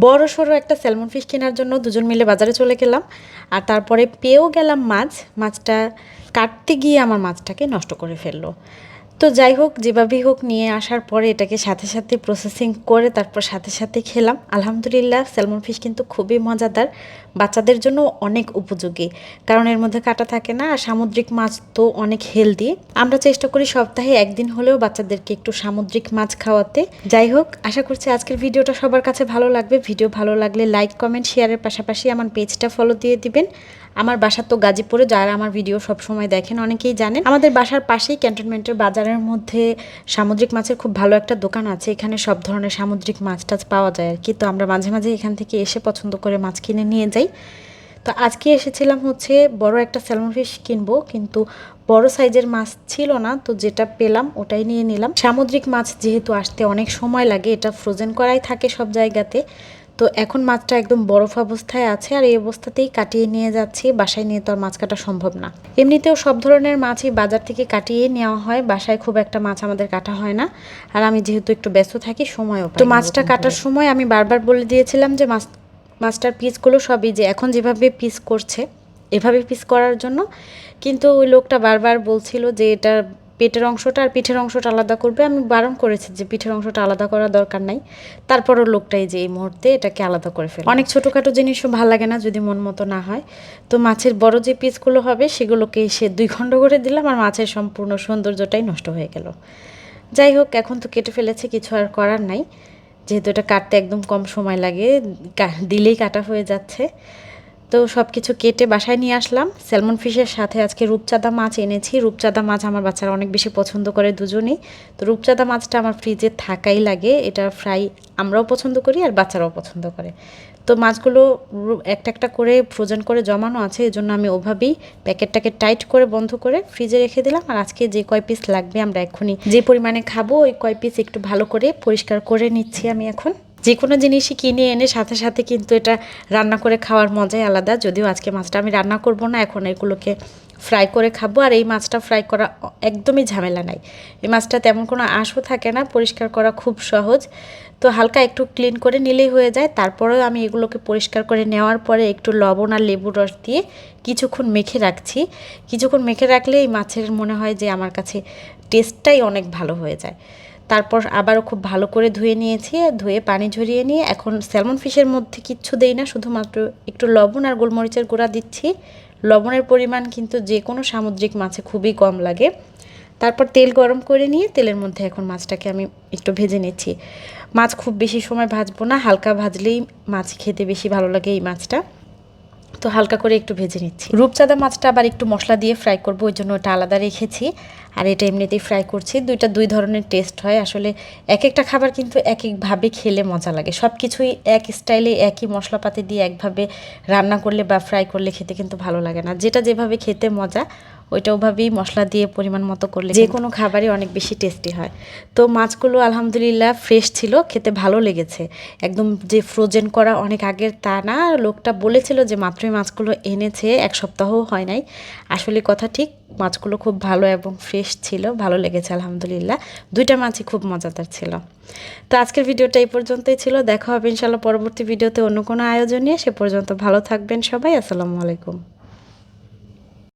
বড় সড়ো একটা স্যালমন ফিশ কেনার জন্য দুজন মিলে বাজারে চলে গেলাম। আর তারপরে পেয়েও গেলাম মাছ। মাছটা কাটতে গিয়ে আমার মাছটাকে নষ্ট করে ফেলল। তো যাই হোক, যেভাবেই হোক নিয়ে আসার পরে এটাকে সাথে সাথে প্রসেসিং করে তারপর সাথে সাথে খেলাম। আলহামদুলিল্লাহ স্যালমন ফিশ কিন্তু খুবই মজাদার। বাচ্চাদের জন্য অনেক উপযোগী। কারণ এর মধ্যে কাটা থাকে না, আর সামুদ্রিক মাছ তো অনেক হেলদি আমরা চেষ্টা করি সপ্তাহে একদিন হলেও বাচ্চাদেরকে একটু সামুদ্রিক মাছ খাওয়াতে। যাই হোক, আশা করছি আজকের ভিডিওটা সবার কাছে ভালো লাগবে। ভিডিও ভালো লাগলে লাইক কমেন্ট শেয়ারের পাশাপাশি আমার পেজটা ফলো দিয়ে দিবেন। আমার বাসা তো গাজীপুরে, যারা আমার ভিডিও সব সময় দেখেন অনেকেই জানেন। আমাদের বাসার পাশেই ক্যান্টনমেন্টের বাজারের মধ্যে সামুদ্রিক মাছের খুব ভালো একটা দোকান আছে। এখানে সব ধরনের সামুদ্রিক মাছ টাছ পাওয়া যায় আর কি। তো আমরা মাঝে মাঝে এখান থেকে এসে পছন্দ করে মাছ কিনে নিয়ে যাই। তো আজকে এসেছিলাম হচ্ছে বড় একটা স্যালমন ফিশ কিনবো, কিন্তু বড় সাইজের মাছ ছিল না, তো যেটা পেলাম ওটাই নিয়ে নিলাম। সামুদ্রিক মাছ যেহেতু আসতে অনেক সময় লাগে, এটা ফ্রোজেন করাই থাকে সব জায়গাতে। তো এখন মাছটা একদম বরফ অবস্থায় আছে আর এই অবস্থাতেই কাটিয়ে নিয়ে যাচ্ছি। বাসায় নিয়ে তো আর মাছ কাটা সম্ভব না। এমনিতেও সব ধরনের মাছই বাজার থেকে কাটিয়ে নেওয়া হয়। বাসায় খুব একটা মাছ আমাদের কাটা হয় না। আর আমি যেহেতু একটু ব্যস্ত থাকি সময়ও তো মাছটা কাটার সময় আমি বারবার বলে দিয়েছিলাম যে মাছ মাছটার পিসগুলো সবই যে এখন যেভাবে পিস করছে এভাবে পিস করার জন্য। কিন্তু ওই লোকটা বারবার বলছিল যে এটা পেটের অংশটা আর পিঠের অংশটা আলাদা করবে। আমি বারণ করেছি যে পিঠের অংশটা আলাদা করার দরকার নাই। তারপরও লোকটাই যে এই মুহূর্তে এটাকে আলাদা করে ফেলে অনেক ছোটোখাটো জিনিসও ভালো লাগে না যদি মন মতো না হয়। তো মাছের বড় যে পিসগুলো হবে সেগুলোকে সে দুই খণ্ড করে দিলাম আর মাছের সম্পূর্ণ সৌন্দর্যটাই নষ্ট হয়ে গেল। যাই হোক, এখন তো কেটে ফেলেছে, কিছু আর করার নাই। যেহেতু এটা কাটতে একদম কম সময় লাগে দিলেই কাটা হয়ে যাচ্ছে। তো সব কিছু কেটে বাসায় নিয়ে আসলাম। স্যালমন ফিশের সাথে আজকে রূপচাঁদা মাছ এনেছি। রূপচাঁদা মাছ আমার বাচ্চারা অনেক বেশি পছন্দ করে দুজনেই। তো রূপচাঁদা মাছটা আমার ফ্রিজে থাকাই লাগে। এটা ফ্রাই আমরাও পছন্দ করি আর বাচ্চারাও পছন্দ করে। তো মাছগুলো একটা একটা করে ফ্রোজেন করে জমানো আছে এই জন্য আমি ওভাবেই প্যাকেটটাকে টাইট করে বন্ধ করে ফ্রিজে রেখে দিলাম। আর আজকে যে কয় পিস লাগবে আমরা এখনই যে পরিমাণে খাব, ওই কয় পিস একটু ভালো করে পরিষ্কার করে নিচ্ছি আমি এখন। যে কোনো জিনিসই কিনে এনে সাথে সাথে কিন্তু এটা রান্না করে খাওয়ার মজাই আলাদা। যদিও আজকে মাছটা আমি রান্না করব না, এখন এগুলোকে ফ্রাই করে খাব। আর এই মাছটা ফ্রাই করা একদমই ঝামেলা নাই। এই মাছটা তেমন কোনো আঁশও থাকে না, পরিষ্কার করা খুব সহজ। তো হালকা একটু ক্লিন করে নিলেই হয়ে যায়। তারপরেও আমি এগুলোকে পরিষ্কার করে নেওয়ার পরে একটু লবণ আর লেবু রস দিয়ে কিছুক্ষণ মেখে রাখছি। কিছুক্ষণ মেখে রাখলে এই মাছের মনে হয় যে আমার কাছে টেস্টটাই অনেক ভালো হয়ে যায়। তারপর আবারও খুব ভালো করে ধুয়ে নিয়েছি, ধুয়ে পানি ঝরিয়ে নিয়ে এখন স্যালমন ফিশের মধ্যে কিচ্ছু দেই না, শুধুমাত্র একটু লবণ আর গোলমরিচের গুঁড়া দিচ্ছি। লবণের পরিমাণ কিন্তু যে কোনো সামুদ্রিক মাছে খুবই কম লাগে। তারপর তেল গরম করে নিয়ে তেলের মধ্যে এখন মাছটাকে আমি একটু ভেজে নিচ্ছি। মাছ খুব বেশি সময় ভাজবো না, হালকা ভাজলেই মাছ খেতে বেশি ভালো লাগে এই মাছটা। তো হালকা করে একটু ভেজে নিচ্ছি। রূপচাঁদা মাছটা আবার একটু মশলা দিয়ে ফ্রাই করব, ওই জন্য ওটা আলাদা রেখেছি। আর এটা এমনিতেই ফ্রাই করছি। দুইটা, দুই ধরনের টেস্ট হয়। আসলে এক একটা খাবার কিন্তু এক একভাবে খেলে মজা লাগে। সব কিছুই এক স্টাইলে একই মশলাপাতি দিয়ে একভাবে রান্না করলে বা ফ্রাই করলে খেতে কিন্তু ভালো লাগে না। যেটা যেভাবে খেতে মজা ওইটা ওভাবেই মশলা দিয়ে পরিমাণ মতো করলে যে কোনো খাবারই অনেক বেশি টেস্টি হয়। তো মাছগুলো আলহামদুলিল্লাহ ফ্রেশ ছিল খেতে ভালো লেগেছে। একদম যে ফ্রোজেন করা অনেক আগের তা না লোকটা বলেছিল যে মাত্রই মাছগুলো এনেছে এক সপ্তাহও হয় নাই। আসলে কথা ঠিক মাছগুলো খুব ভালো এবং ফ্রেশ ছিল ভালো লেগেছে আলহামদুলিল্লাহ। দুইটা মাছই খুব মজাদার ছিল। তো আজকের ভিডিওটা এই পর্যন্তই ছিল। দেখা হবে ইনশাল্লাহ পরবর্তী ভিডিওতে অন্য কোনো আয়োজন। নিয়ে সে পর্যন্ত ভালো থাকবেন সবাই। আসসালামু আলাইকুম।